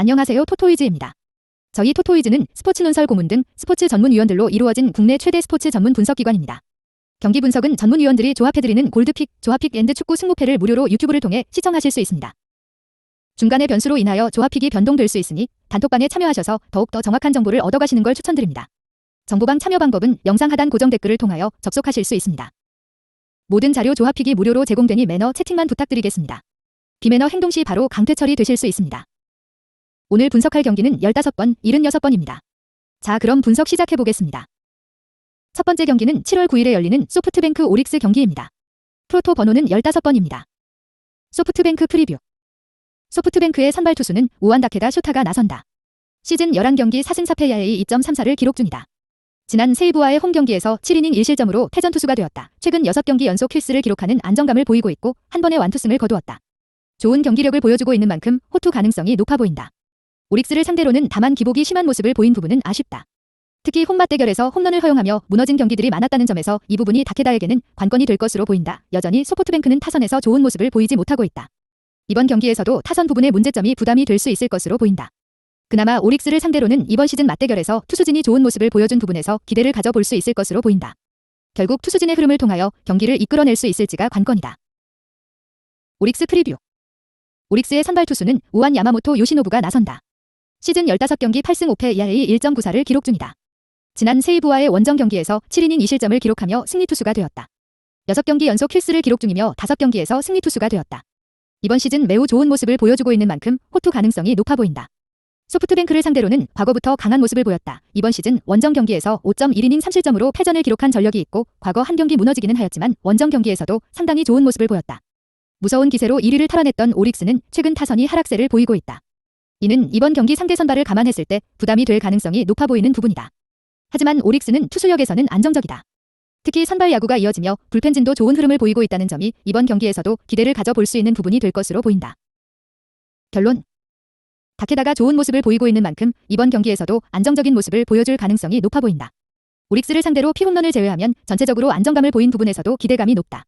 안녕하세요 토토이즈입니다. 저희 토토이즈는 스포츠 논설 고문 등 스포츠 전문위원들로 이루어진 국내 최대 스포츠 전문 분석기관입니다. 경기 분석은 전문위원들이 조합해드리는 골드픽, 조합픽 앤드 축구 승무패를 무료로 유튜브를 통해 시청하실 수 있습니다. 중간의 변수로 인하여 조합픽이 변동될 수 있으니 단톡방에 참여하셔서 더욱더 정확한 정보를 얻어가시는 걸 추천드립니다. 정보방 참여 방법은 영상 하단 고정 댓글을 통하여 접속하실 수 있습니다. 모든 자료 조합픽이 무료로 제공되니 매너 채팅만 부탁드리겠습니다. 비매너 행동 시 바로 강퇴 처리 되실 수 있습니다. 오늘 분석할 경기는 15번, 76번입니다. 자, 그럼 분석 시작해 보겠습니다. 첫 번째 경기는 7월 9일에 열리는 소프트뱅크 오릭스 경기입니다. 프로토 번호는 15번입니다. 소프트뱅크 프리뷰. 소프트뱅크의 선발 투수는 우한 다케다 쇼타가 나선다. 시즌 11경기 4승 4패 야의 2.34를 기록 중이다. 지난 세이브와의 홈 경기에서 7이닝 1실점으로 패전 투수가 되었다. 최근 6경기 연속 킬스를 기록하는 안정감을 보이고 있고 한 번의 완투승을 거두었다. 좋은 경기력을 보여주고 있는 만큼 호투 가능성이 높아 보인다. 오릭스를 상대로는 다만 기복이 심한 모습을 보인 부분은 아쉽다. 특히 홈맛 대결에서 홈런을 허용하며 무너진 경기들이 많았다는 점에서 이 부분이 다케다에게는 관건이 될 것으로 보인다. 여전히 소프트뱅크는 타선에서 좋은 모습을 보이지 못하고 있다. 이번 경기에서도 타선 부분의 문제점이 부담이 될 수 있을 것으로 보인다. 그나마 오릭스를 상대로는 이번 시즌 맞대결에서 투수진이 좋은 모습을 보여준 부분에서 기대를 가져볼 수 있을 것으로 보인다. 결국 투수진의 흐름을 통하여 경기를 이끌어낼 수 있을지가 관건이다. 오릭스 프리뷰 오릭스의 선발 투수는 우한 야마모토 요시노부가 나선다. 시즌 15경기 8승 5패 이하의 1.94를 기록 중이다. 지난 세이브와의 원정 경기에서 7이닝 2실점을 기록하며 승리 투수가 되었다. 6경기 연속 킬스를 기록 중이며 5경기에서 승리 투수가 되었다. 이번 시즌 매우 좋은 모습을 보여주고 있는 만큼 호투 가능성이 높아 보인다. 소프트뱅크를 상대로는 과거부터 강한 모습을 보였다. 이번 시즌 원정 경기에서 5.1이닝 3실점으로 패전을 기록한 전력이 있고 과거 한 경기 무너지기는 하였지만 원정 경기에서도 상당히 좋은 모습을 보였다. 무서운 기세로 1위를 탈환했던 오릭스는 최근 타선이 하락세를 보이고 있다. 이는 이번 경기 상대 선발을 감안했을 때 부담이 될 가능성이 높아 보이는 부분이다. 하지만 오릭스는 투수력에서는 안정적이다. 특히 선발 야구가 이어지며 불펜진도 좋은 흐름을 보이고 있다는 점이 이번 경기에서도 기대를 가져볼 수 있는 부분이 될 것으로 보인다. 결론 다케다가 좋은 모습을 보이고 있는 만큼 이번 경기에서도 안정적인 모습을 보여줄 가능성이 높아 보인다. 오릭스를 상대로 피홈런을 제외하면 전체적으로 안정감을 보인 부분에서도 기대감이 높다.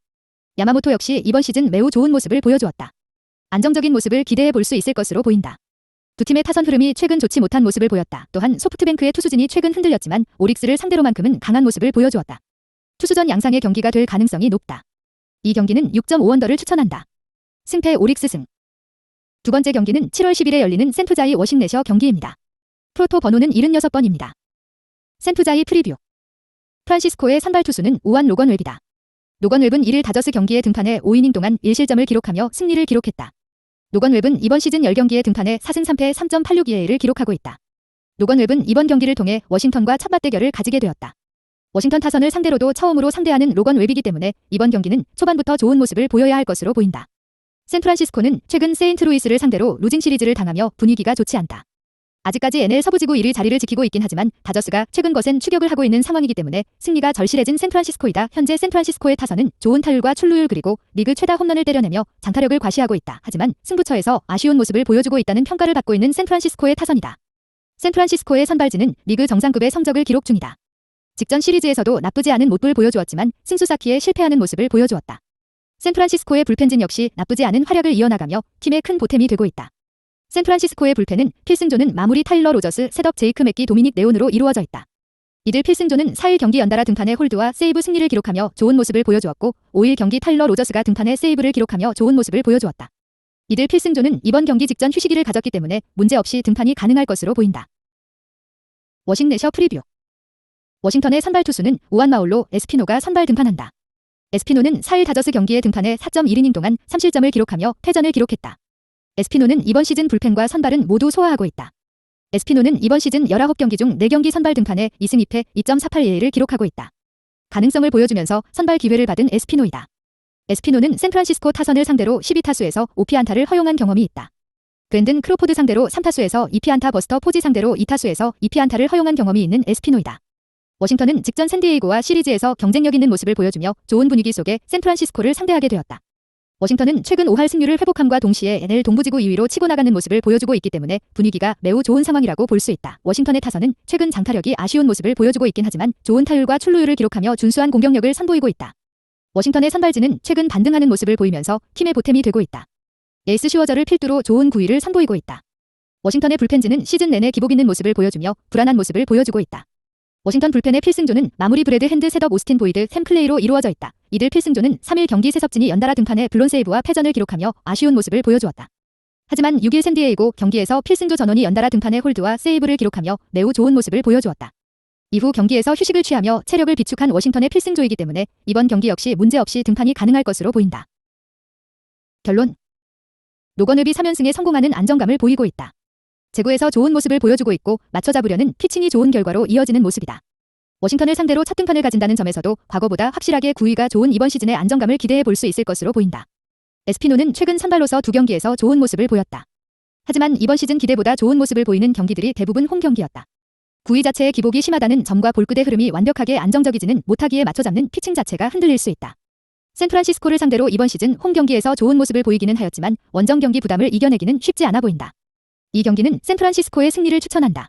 야마모토 역시 이번 시즌 매우 좋은 모습을 보여주었다. 안정적인 모습을 기대해 볼 수 있을 것으로 보인다. 두 팀의 타선 흐름이 최근 좋지 못한 모습을 보였다. 또한 소프트뱅크의 투수진이 최근 흔들렸지만 오릭스를 상대로만큼은 강한 모습을 보여주었다. 투수전 양상의 경기가 될 가능성이 높다. 이 경기는 6.5원더를 추천한다. 승패 오릭스 승. 두 번째 경기는 7월 10일에 열리는 센투자이 워싱내셔 경기입니다. 프로토 번호는 76번입니다. 센투자이 프리뷰. 프란시스코의 선발 투수는 우한 로건 웹이다. 로건 웹은 1일 다저스 경기에 등판해 5이닝 동안 1실점을 기록하며 승리를 기록했다. 노건 웹은 이번 시즌 10경기에 등판해 4승 3패 3.86EA를 기록하고 있다. 노건 웹은 이번 경기를 통해 워싱턴과 첫 맞대결을 가지게 되었다. 워싱턴 타선을 상대로도 처음으로 상대하는 로건 웹이기 때문에 이번 경기는 초반부터 좋은 모습을 보여야 할 것으로 보인다. 샌프란시스코는 최근 세인트루이스를 상대로 루징 시리즈를 당하며 분위기가 좋지 않다. 아직까지 NL 서부지구 1위 자리를 지키고 있긴 하지만 다저스가 최근 거센 추격을 하고 있는 상황이기 때문에 승리가 절실해진 샌프란시스코이다. 현재 샌프란시스코의 타선은 좋은 타율과 출루율 그리고 리그 최다 홈런을 때려내며 장타력을 과시하고 있다. 하지만 승부처에서 아쉬운 모습을 보여주고 있다는 평가를 받고 있는 샌프란시스코의 타선이다. 샌프란시스코의 선발진은 리그 정상급의 성적을 기록 중이다. 직전 시리즈에서도 나쁘지 않은 모습을 보여주었지만 승수 쌓기에 실패하는 모습을 보여주었다. 샌프란시스코의 불펜진 역시 나쁘지 않은 활약을 이어나가며 팀의 큰 보탬이 되고 있다. 샌프란시스코의 불펜은 필승조는 마무리 타일러 로저스, 셋업 제이크 맥기 도미닉 네온으로 이루어져 있다. 이들 필승조는 4일 경기 연달아 등판해 홀드와 세이브 승리를 기록하며 좋은 모습을 보여주었고 5일 경기 타일러 로저스가 등판해 세이브를 기록하며 좋은 모습을 보여주었다. 이들 필승조는 이번 경기 직전 휴식일을 가졌기 때문에 문제없이 등판이 가능할 것으로 보인다. 워싱내셔 프리뷰 워싱턴의 선발 투수는 우한 마울로 에스피노가 선발 등판한다. 에스피노는 4일 다저스 경기에 등판해 4.1이닝 동안 3실점을 기록하며 패전을 기록했다. 에스피노는 이번 시즌 불펜과 선발은 모두 소화하고 있다. 에스피노는 이번 시즌 19경기 중 4경기 선발 등판해 2승 2패 2.48EA를 기록하고 있다. 가능성을 보여주면서 선발 기회를 받은 에스피노이다. 에스피노는 샌프란시스코 타선을 상대로 12타수에서 5피안타를 허용한 경험이 있다. 그랜든 크로포드 상대로 3타수에서 2피안타 버스터 포지 상대로 2타수에서 2피안타를 허용한 경험이 있는 에스피노이다. 워싱턴은 직전 샌디에이고와 시리즈에서 경쟁력 있는 모습을 보여주며 좋은 분위기 속에 샌프란시스코를 상대하게 되었다. 워싱턴은 최근 5할 승률을 회복함과 동시에 NL 동부지구 2위로 치고 나가는 모습을 보여주고 있기 때문에 분위기가 매우 좋은 상황이라고 볼 수 있다. 워싱턴의 타선은 최근 장타력이 아쉬운 모습을 보여주고 있긴 하지만 좋은 타율과 출루율을 기록하며 준수한 공격력을 선보이고 있다. 워싱턴의 선발진은 최근 반등하는 모습을 보이면서 팀의 보탬이 되고 있다. 에이스 슈워저를 필두로 좋은 구위를 선보이고 있다. 워싱턴의 불펜즈는 시즌 내내 기복 있는 모습을 보여주며 불안한 모습을 보여주고 있다. 워싱턴 불펜의 필승조는 마무리 브레드 핸드 셋업 오스틴 보이드 샘 클레이로 이루어져 있다. 이들 필승조는 3일 경기 세석진이 연달아 등판해 블론 세이브와 패전을 기록하며 아쉬운 모습을 보여주었다. 하지만 6일 샌디에이고 경기에서 필승조 전원이 연달아 등판해 홀드와 세이브를 기록하며 매우 좋은 모습을 보여주었다. 이후 경기에서 휴식을 취하며 체력을 비축한 워싱턴의 필승조이기 때문에 이번 경기 역시 문제없이 등판이 가능할 것으로 보인다. 결론 노건읍이 3연승에 성공하는 안정감을 보이고 있다. 제구에서 좋은 모습을 보여주고 있고 맞춰잡으려는 피칭이 좋은 결과로 이어지는 모습이다. 워싱턴을 상대로 첫 등판을 가진다는 점에서도 과거보다 확실하게 구위가 좋은 이번 시즌의 안정감을 기대해 볼 수 있을 것으로 보인다. 에스피노는 최근 선발로서 두 경기에서 좋은 모습을 보였다. 하지만 이번 시즌 기대보다 좋은 모습을 보이는 경기들이 대부분 홈 경기였다. 구위 자체의 기복이 심하다는 점과 볼끝의 흐름이 완벽하게 안정적이지는 못하기에 맞춰잡는 피칭 자체가 흔들릴 수 있다. 샌프란시스코를 상대로 이번 시즌 홈 경기에서 좋은 모습을 보이기는 하였지만 원정 경기 부담을 이겨내기는 쉽지 않아 보인다. 이 경기는 샌프란시스코의 승리를 추천한다.